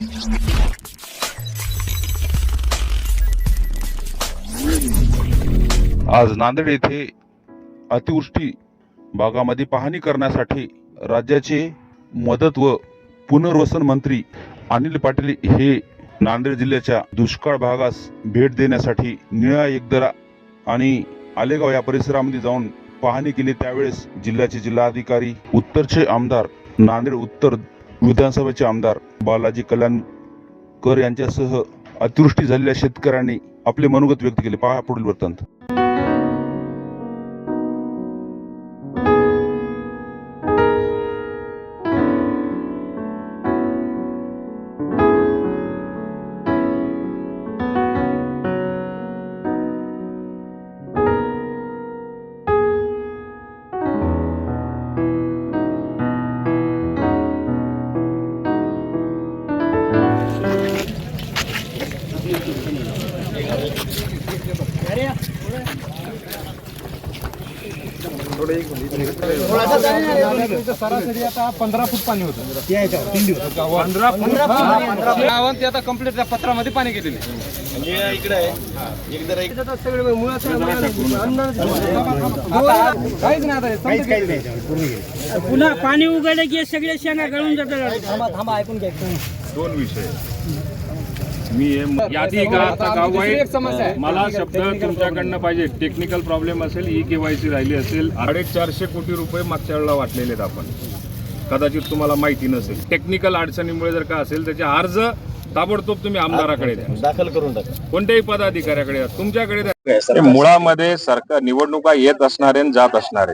आज नांदेड येथे अतिवृष्टी भागामध्ये पाहणी करण्यासाठी राज्याचे मदत व पुनर्वसन मंत्री अनिल पाटील हे नांदेड जिल्ह्याच्या दुष्काळ भागास भेट देण्यासाठी निळा एकदरा आणि आलेगाव या परिसरामध्ये जाऊन पाहणी केली. त्यावेळेस जिल्ह्याचे जिल्हाधिकारी उत्तरचे आमदार नांदेड उत्तर विधानसभेचे आमदार बालाजी कल्याणकर यांच्यासह अतिवृष्टी झालेल्या शेतकऱ्यांनी आपले मनोगत व्यक्त केले. पहा पुढील वृत्तांत. सरासरी आता पंधरा फूट पाणी होतं गावात ते आता कंप्लीट त्या पत्रामध्ये पाणी गेलेले काहीच नाही आता हे समजा पुन्हा पाणी उघडलं की सगळे शेणा गळून जातात. दोन विषय. मी हे यादी का आता गाव आहे. मला शब्द तुमच्याकडनं पाहिजे. टेक्निकल प्रॉब्लेम असेल ई केवायसी राहिली असेल चारशे कोटी रुपये मागच्या वेळेला वाटलेले आहेत आपण. कदाचित तुम्हाला माहिती नसेल. टेक्निकल अडचणीमुळे जर का असेल त्याचे अर्ज ताबडतोब तुम्ही आमदाराकडे द्या. दाखल करून टाका. कोणत्याही पदाधिकाऱ्याकडे द्या तुमच्याकडे द्या. मुळामध्ये सरकार निवडणुका येत असणारे आणि जात असणारे.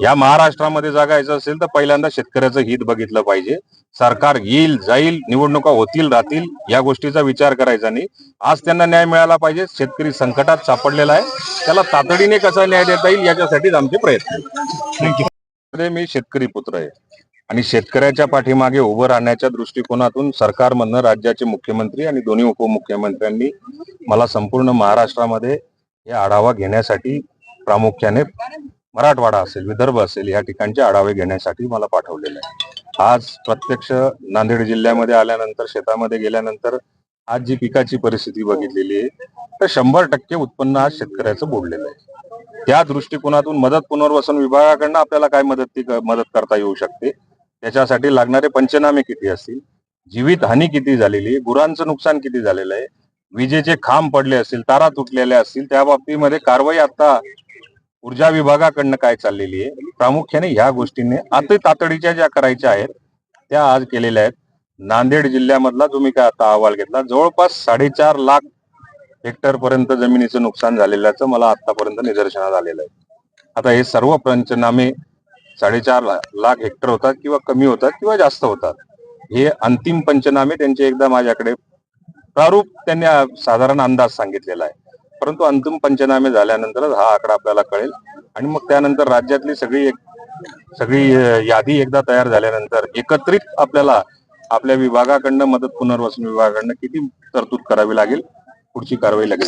या महाराष्ट्रामध्ये जगायचं असेल तर पहिल्यांदा शेतकऱ्याचं हित बघितलं पाहिजे. सरकार येईल जाईल निवडणुका होतील राहतील या गोष्टीचा विचार करायचा नाही. आज त्यांना न्याय मिळाला पाहिजे. शेतकरी संकटात सापडलेला आहे. त्याला तातडीने कसा न्याय देता येईल याच्यासाठीच आमचे प्रयत्न मी शेतकरी पुत्र आहे. आणि शेतकऱ्याच्या पाठीमागे उभं राहण्याच्या दृष्टिकोनातून सरकारमधनं राज्याचे मुख्यमंत्री आणि दोन्ही उपमुख्यमंत्र्यांनी मला संपूर्ण महाराष्ट्रामध्ये हे आढावा घेण्यासाठी प्रामुख्याने मराठवाडा असेल विदर्भ असेल या ठिकाणचे आढावे घेण्यासाठी मला पाठवलेले आहे. आज प्रत्यक्ष नांदेड जिल्ह्यामध्ये आल्यानंतर शेतामध्ये गेल्यानंतर आज जी पिकाची परिस्थिती बघितलेली आहे तर शंभर टक्के उत्पन्न आज शेतकऱ्याचं बुडलेलं आहे. त्या दृष्टिकोनातून मदत पुनर्वसन विभागाकडनं आपल्याला काय मदत मदत करता येऊ शकते? त्याच्यासाठी लागणारे पंचनामे किती असतील? जीवित हानी किती झालेली आहे? गुरांचं नुकसान किती झालेलं आहे? विजेचे खांब पडले असतील तारा तुटलेल्या असतील त्या बाबतीमध्ये कारवाई आता ऊर्जा विभागाकडनं काय चाललेली आहे? प्रामुख्याने ह्या गोष्टींनी अति तातडीच्या ज्या करायच्या आहेत त्या आज केलेल्या आहेत. नांदेड जिल्ह्यामधला जो मी काय आता अहवाल घेतला? जवळपास साडेचार लाख हेक्टर पर्यंत जमिनीचं नुकसान झालेल्याचं मला आतापर्यंत निदर्शनात आलेलं आहे. आता हे सर्व पंचनामे साडेचार लाख हेक्टर होतात किंवा कमी होतात किंवा जास्त होतात. हे अंतिम पंचनामे त्यांचे एकदा माझ्याकडे प्रारूप त्यांनी साधारण अंदाज सांगितलेला आहे. परंतु अंतिम पंचनामे झाल्यानंतरच हा आकडा आपल्याला कळेल. आणि मग त्यानंतर राज्यातली सगळी एक सगळी यादी एकदा तयार झाल्यानंतर एकत्रित आपल्याला आपल्या विभागाकडनं मदत पुनर्वसन विभागाकडनं किती तरतूद करावी लागेल? पुढची कारवाई लागेल